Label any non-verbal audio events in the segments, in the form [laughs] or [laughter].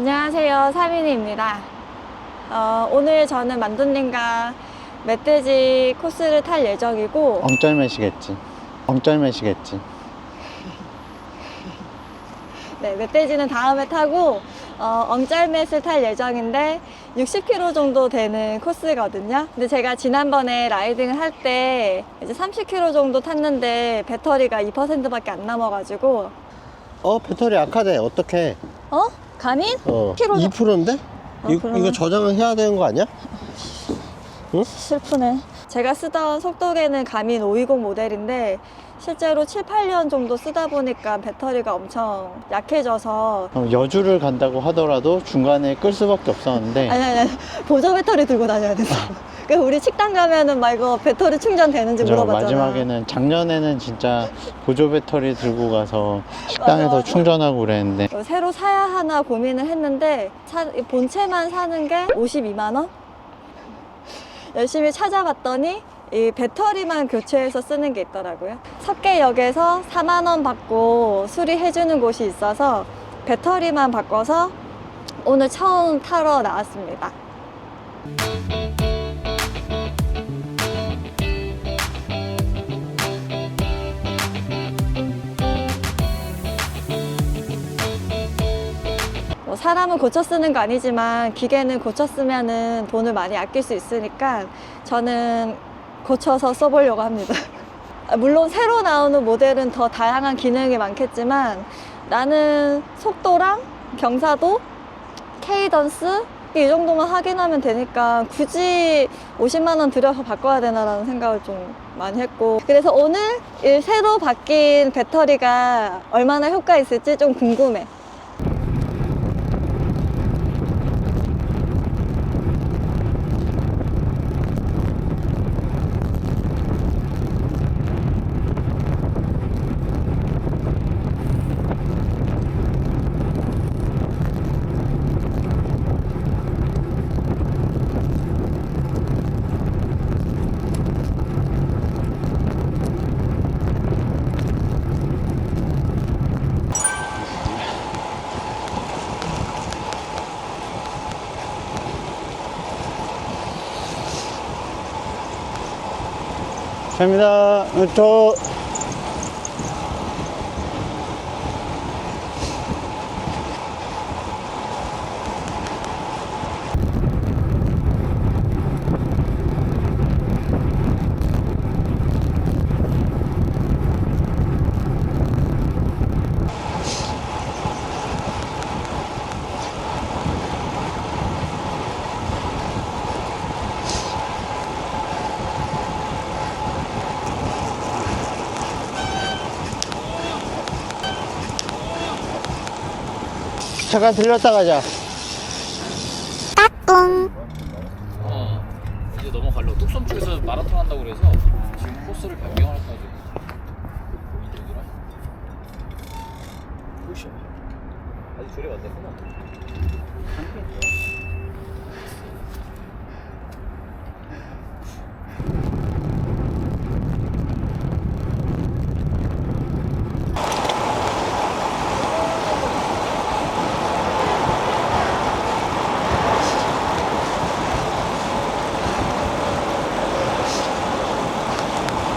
안녕하세요. 사민이입니다. 어, 오늘 저는 만두님과 멧돼지 코스를 탈 예정이고 엉쩔매시겠지. 엉쩔매시겠지. [laughs] 네, 멧돼지는 다음에 타고 어, 엉짤맷을 탈 예정인데 60km 정도 되는 코스거든요. 근데 제가 지난번에 라이딩을 할 때 이제 30km 정도 탔는데 배터리가 2%밖에 안 남아가지고 어 배터리 악하대. 어떡해? 어? 가민? 어. 10kg 2%인데? 어, 이, 그러네. 이거 저장을 해야 되는 거 아니야? 슬프네. 제가 쓰던 속도계는 가민 520 모델인데 실제로 7, 8년 정도 쓰다 보니까 배터리가 엄청 약해져서 어, 여주를 간다고 하더라도 중간에 끌 수밖에 없었는데 아니 아니 아니 보조 배터리 들고 다녀야 돼서 그 우리 식당 가면은 막 이거 배터리 충전되는지 저 물어봤잖아 마지막에는 작년에는 진짜 보조 배터리 들고 가서 식당에서 맞아, 맞아. 충전하고 그랬는데 어, 새로 사야 하나 고민을 했는데 사- 이 본체만 사는 게 52만 원? 열심히 찾아봤더니 이 배터리만 교체해서 쓰는 게 있더라고요. 석계역에서 4만 원 받고 수리해주는 곳이 있어서 배터리만 바꿔서 오늘 처음 타러 나왔습니다. 사람은 고쳐 쓰는 거 아니지만 기계는 고쳐 쓰면은 돈을 많이 아낄 수 있으니까 저는 고쳐서 써보려고 합니다. 아, [laughs] 물론 새로 나오는 모델은 더 다양한 기능이 많겠지만 나는 속도랑 경사도, 케이던스 이 정도만 확인하면 되니까 굳이 50만 원 들여서 바꿔야 되나라는 생각을 좀 많이 했고 그래서 오늘 이 새로 바뀐 배터리가 얼마나 효과 있을지 좀 궁금해. 감사합니다. 어, 잠깐 들렸다 가자. 어, 이제 넘어가려고. 뚝섬 쪽에서 마라톤 한다고 그래서 지금 코스를 지금 고민 중이라. 푸셔. 아직 조립 안 됐구나.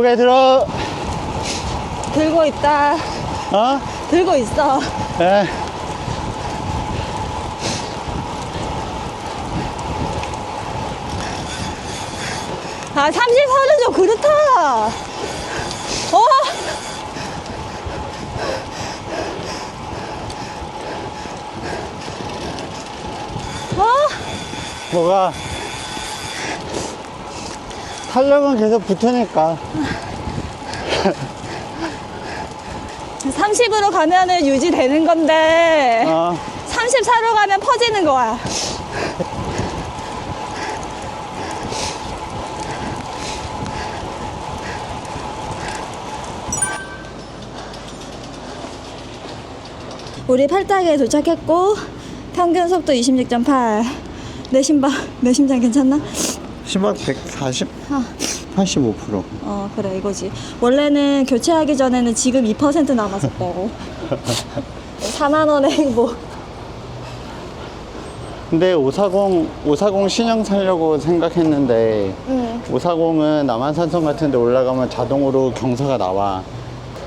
고개 들어. 들고 있다. 어? 들고 있어. 예. 아, 34는 좀 그렇다. 어? 어? 뭐가? 탄력은 계속 붙으니까. 30으로 가면은 유지되는 건데, 어. 34로 가면 퍼지는 거야. 우리 팔당에 도착했고 평균 속도 26.8. 내 신발, 내 심장 괜찮나? 심박 140? 어. 85%. 어 그래 이거지. 원래는 교체하기 전에는 지금 2% 남았었다고. 4만 원의 행복. 근데 540, 540 신형 살려고 생각했는데, 응. 540은 남한산성 같은 데 올라가면 자동으로 경사가 나와.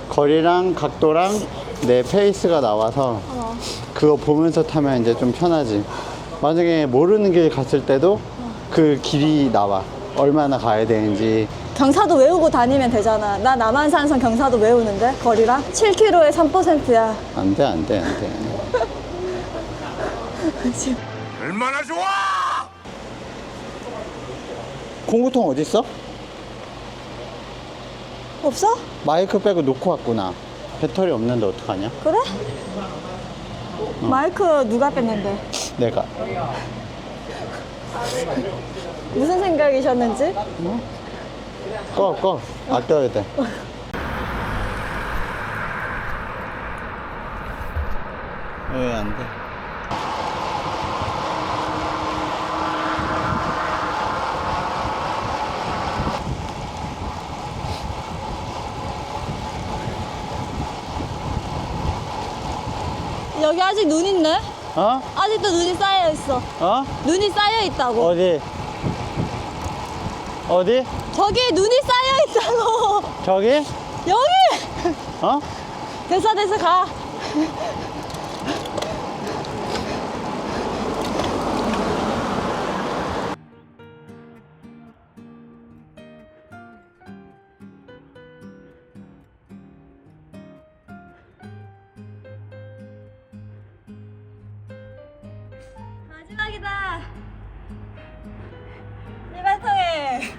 거리랑 각도랑 내 페이스가 나와서 어. 그거 보면서 타면 이제 좀 편하지. 만약에 모르는 길 갔을 때도 그 길이 나와. 얼마나 가야 되는지. 경사도 외우고 다니면 되잖아. 나 남한산성 경사도 외우는데 거리랑 7km에 3%야. 안 돼, 안 돼, 안 돼. [laughs] 얼마나 좋아! 공구통 어딨어? 없어? 마이크 빼고 놓고 왔구나. 배터리 없는데 어떡하냐? 그래? 마이크 누가 뺐는데? 내가. 무슨 생각이셨는지? 꺼, 꺼. 아껴야 돼. 왜 안 돼? 여기 아직 눈 있네? 어? 아직도 눈이 쌓여 있어. 어? 눈이 쌓여 있다고. 어디? 어디? 저기 눈이 쌓여 있다고. 저기? 여기! 어? 됐어, 됐어, 가. 마지막이다. 이발통에.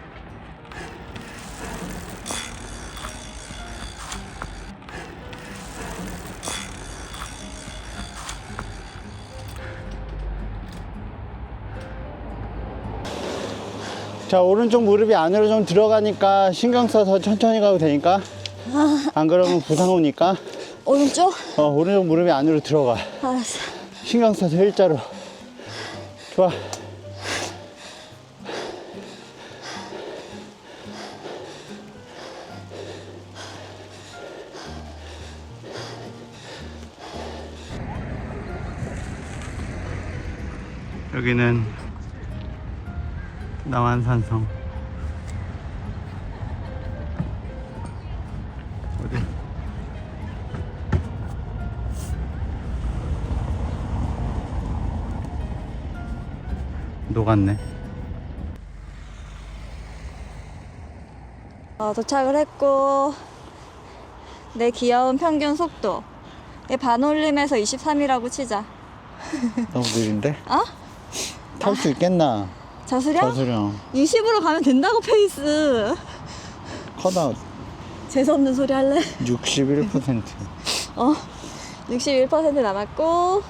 자, 오른쪽 무릎이 안으로 좀 들어가니까 신경 써서 천천히 가도 되니까. 안 그러면 부상 오니까. 오른쪽? 어, 오른쪽 무릎이 안으로 들어가. 알았어. 신경 써서 일자로. 좋아. 여기는 남한산성. 녹았네. 어, 도착을 했고 내 귀여운 평균 속도 내 반올림에서 23이라고 치자 [laughs] 너무 느린데? 어? 탈 수 있겠나? 저수령? 저수령. 20으로 가면 된다고 페이스 컷아웃 재수없는 소리 할래? 61%. 어 61% 남았고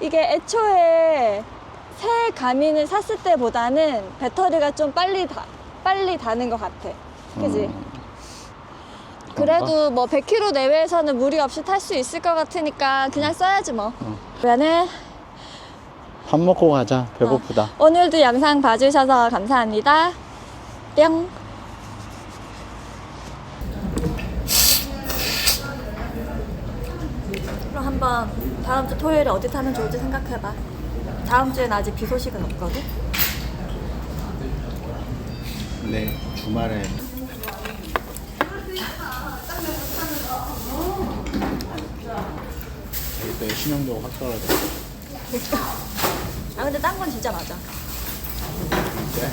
이게 애초에 새 가민을 샀을 때보다는 배터리가 좀 빨리 다, 빨리 다는 것 같아 그지? 음. 그래도 뭐 100km 내외에서는 무리 없이 탈 수 있을 것 같으니까 그냥 써야지 뭐. 어. 그러면은 밥 먹고 가자. 배고프다. 오늘도 영상 봐주셔서 감사합니다. 뿅. 그럼 한번 다음 주 토요일에 어디 타면 좋을지 생각해봐. 다음 주엔 아직 비 소식은 없거든. 네, 주말에 그때 신용도 확 떨어졌어. 아 근데 딴 건 진짜 맞아. 근데